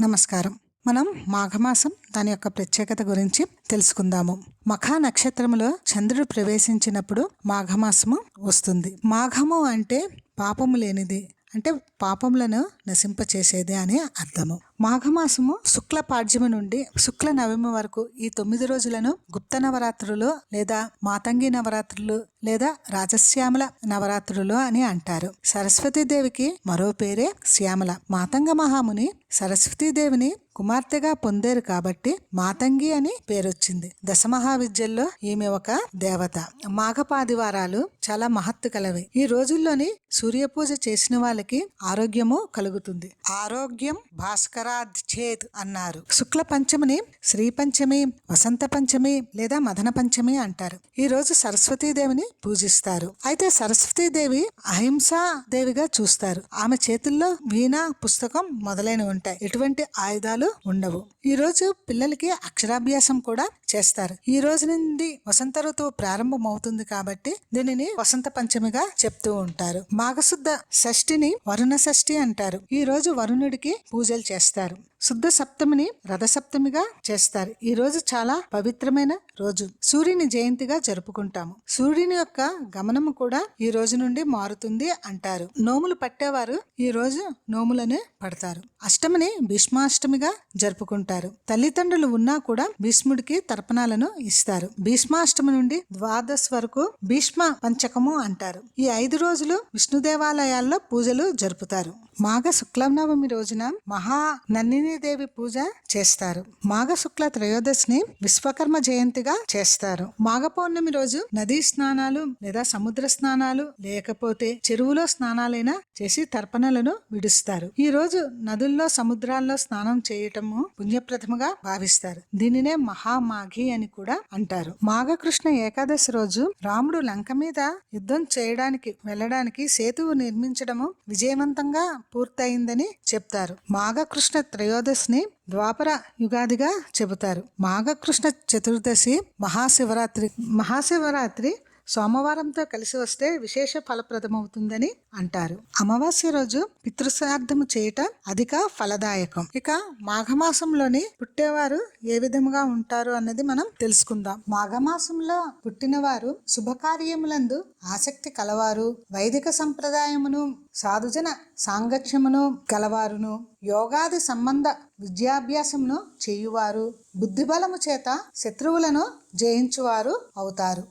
నమస్కారం. మనం మాఘమాసం దాని యొక్క ప్రత్యేకత గురించి తెలుసుకుందాము. మఖా నక్షత్రములో చంద్రుడు ప్రవేశించినప్పుడు మాఘమాసము వస్తుంది. మాఘము అంటే పాపము లేనిది. అంటే పాపములను నశింపచేసేదే అని అర్థము. మాఘమాసము శుక్ల పాడ్యమి నుండి శుక్ల నవమి వరకు ఈ తొమ్మిది రోజులను గుప్త నవరాత్రులు లేదా మాతంగి నవరాత్రులు లేదా రాజశ్యామల నవరాత్రులు అని అంటారు. సరస్వతీదేవికి మరో పేరే శ్యామల. మాతంగ మహాముని సరస్వతీదేవిని కుమార్తెగా పొందారు కాబట్టి మాతంగి అని పేరొచ్చింది. దశమహావిద్యల్లో ఈమె ఒక దేవత. మాఘపాదివారాలు చాలా మహత్తు కలవి. ఈ రోజుల్లోని సూర్యపూజ చేసిన వాళ్ళకి ఆరోగ్యము కలుగుతుంది. ఆరోగ్యం భాస్కరాధ్యేత్ అన్నారు. శుక్ల పంచమిని శ్రీ పంచమి వసంత పంచమి లేదా మదన పంచమి అంటారు. ఈ రోజు సరస్వతీదేవిని పూజిస్తారు. అయితే సరస్వతీదేవి అహింసా దేవిగా చూస్తారు. ఆమె చేతుల్లో వీణ పుస్తకం మొదలైనవి ఉంటాయి. ఎటువంటి ఆయుధాలు ఉండవు. ఈ రోజు పిల్లలకి అక్షరాభ్యాసం కూడా చేస్తారు. ఈ రోజు నుండి వసంత ఋతువు ప్రారంభం అవుతుంది కాబట్టి దీనిని వసంత పంచమిగా చెప్తూ ఉంటారు. మాఘశుద్ధ షష్ఠిని వరుణ షష్ఠి అంటారు. ఈ రోజు వరుణుడికి పూజలు చేస్తారు. శుద్ధ సప్తమిని రథసప్తమిగా చేస్తారు. ఈ రోజు చాలా పవిత్రమైన రోజు. సూర్యుని జయంతిగా జరుపుకుంటాము. సూర్యుని యొక్క గమనము కూడా ఈ రోజు నుండి మారుతుంది అంటారు. నోములు పట్టేవారు ఈ రోజు నోములను పడతారు. అష్టమిని భీష్మాష్టమిగా జరుపుకుంటారు. తల్లిదండ్రులు ఉన్నా కూడా భీష్ముడికి తర్పణాలను ఇస్తారు. భీష్మాష్టమి నుండి ద్వాదశ వరకు భీష్మ పంచకము అంటారు. ఈ ఐదు రోజులు విష్ణు దేవాలయాల్లో పూజలు జరుపుతారు. మాఘ శుక్లనవమి రోజున మహా నందిని దేవి పూజ చేస్తారు. మాఘ శుక్ల త్రయోదశిని విశ్వకర్మ జయంతిగా చేస్తారు. మాఘ పౌర్ణమి రోజు నదీ స్నానాలు లేదా సముద్ర స్నానాలు లేకపోతే చెరువులో స్నానాలైనా చేసి తర్పణలను విడుస్తారు. ఈ రోజు నదుల్లో సముద్రాల్లో స్నానం చేయటము పుణ్యప్రథముగా భావిస్తారు. దీనినే మహామాఘి అని కూడా అంటారు. మాఘకృష్ణ ఏకాదశి రోజు రాముడు లంక మీద యుద్ధం చేయడానికి వెళ్ళడానికి సేతువు నిర్మించడము విజయవంతంగా పూర్తయిందని చెప్తారు. మాఘకృష్ణ త్రయోదశిని ద్వాపర యుగాదిగా చెబుతారు. మాఘకృష్ణ చతుర్దశి మహాశివరాత్రి మహాశివరాత్రి సోమవారంతో కలిసి వస్తే విశేష ఫలప్రదమవుతుందని అంటారు. అమావాస్య రోజు పితృశ్రార్థము చేయటం అధిక ఫలదాయకం. ఇక మాఘమాసంలోని పుట్టేవారు ఏ విధముగా ఉంటారు అన్నది మనం తెలుసుకుందాం. మాఘమాసంలో పుట్టినవారు శుభకార్యములందు ఆసక్తి కలవారు వైదిక సంప్రదాయమును సాధుజన సాంగత్యమును కలవారును యోగాది సంబంధ విద్యాభ్యాసమును చేయువారు బుద్ధిబలము చేత శత్రువులను జయించువారు అవుతారు.